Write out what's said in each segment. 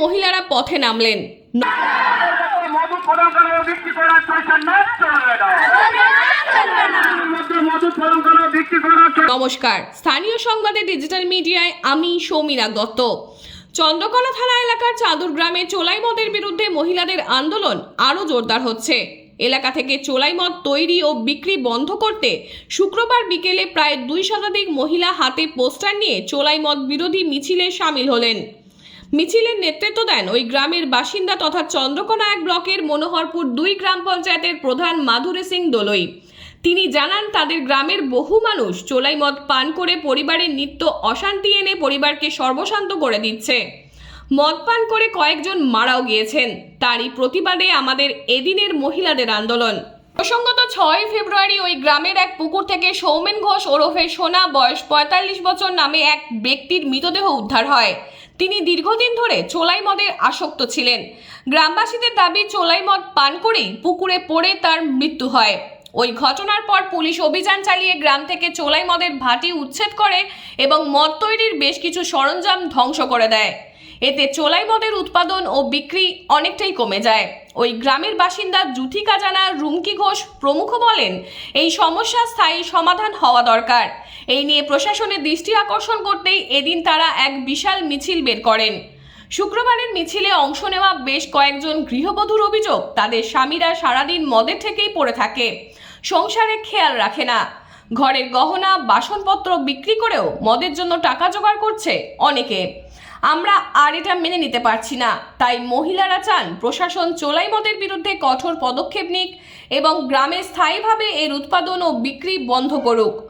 মহিলারা পথে নামলেন। নমস্কার। স্থানীয় সংবাদে ডিজিটাল মিডিয়ায় আমি সৌমিনা দত্ত। চন্দ্রকোনা থানা এলাকার চাঁদুর গ্রামে চোলাই মদের বিরুদ্ধে মহিলাদের আন্দোলন আরও জোরদার হচ্ছে। এলাকা থেকে চোলাই মদ তৈরি ও বিক্রি বন্ধ করতে শুক্রবার বিকেলে প্রায় দুই শতাধিক মহিলা হাতে পোস্টার নিয়ে চোলাই মদ বিরোধী মিছিলে সামিল হলেন। মিছিলের নেতৃত্ব দেন ওই গ্রামের বাসিন্দা তথা চন্দ্রকোনা এক ব্লকের মনোহরপুর দুই গ্রাম পঞ্চায়েতের প্রধান মাধুরী সিং দোলই। তিনি জানান, তাদের গ্রামের বহু মানুষ চোলাই মদ পান করে পরিবারের নিত্য অশান্তি এনে পরিবারকে সর্বশান্ত করে দিচ্ছে। মদ পান করে কয়েকজন মারাও গিয়েছেন। তারই প্রতিবাদে আমাদের এদিনের মহিলাদের আন্দোলন। প্রসঙ্গত ছয় ফেব্রুয়ারি ওই গ্রামের এক পুকুর থেকে সৌমেন ঘোষ ওরফে সোনা, বয়স পঁয়তাল্লিশ বছর নামে এক ব্যক্তির মৃতদেহ উদ্ধার হয়। তিনি দীর্ঘদিন ধরে চোলাই মদে আসক্ত ছিলেন। গ্রামবাসীদের দাবি, চোলাই মদ পান করেই পুকুরে পড়ে তার মৃত্যু হয়। ওই ঘটনার পর পুলিশ অভিযান চালিয়ে গ্রাম থেকে চোলাই মদের ভাটি উচ্ছেদ করে এবং মদ তৈরির বেশ কিছু সরঞ্জাম ধ্বংস করে দেয়। এতে চোলাই মদের উৎপাদন ও বিক্রি অনেকটাই কমে যায়। ওই গ্রামের বাসিন্দা জুথি কাজানা রুমকি ঘোষ প্রমুখ বলেন, এই সমস্যা স্থায়ী সমাধান হওয়া দরকার। এই নিয়ে প্রশাসনের দৃষ্টি আকর্ষণ করতেই এদিন তারা এক বিশাল মিছিল বের করেন। শুক্রবারের মিছিলে অংশ নেওয়া বেশ কয়েকজন গৃহবধূর অভিযোগ তাদের স্বামীরা সারাদিন মদের থেকেই পড়ে থাকে। সংসারে খেয়াল রাখে না। ঘরের গহনা, বাসনপত্র বিক্রি করেও মদের জন্য টাকা জোগাড় করছে অনেকে। আমরা আর এটা মেনে নিতে পারছি না। তাই মহিলারা চান প্রশাসন চোলাই মদের বিরুদ্ধে কঠোর পদক্ষেপ নিক এবং গ্রামে স্থায়ীভাবে এর উৎপাদন ও বিক্রি বন্ধ করুক।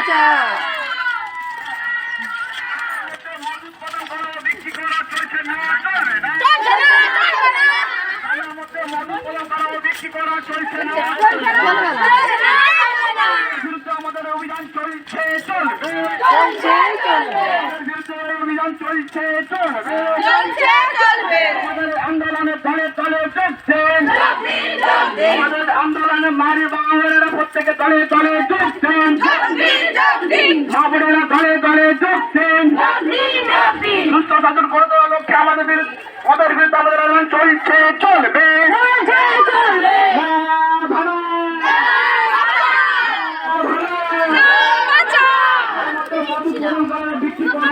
আমাদের অভিযান চলছে চলবে চলছে চলবে অভিযান চলছে চলবে চলছে চলবে আমাদের আন্দোলনের দলে দলে যোগছেন আমাদের আন্দোলনে মারি বাংলারা প্রত্যেকে দলে দলে যোগছেন আমাদের বিরুদ্ধে আমাদের আন্দোলন চলছে চলবে। বিক্রি করা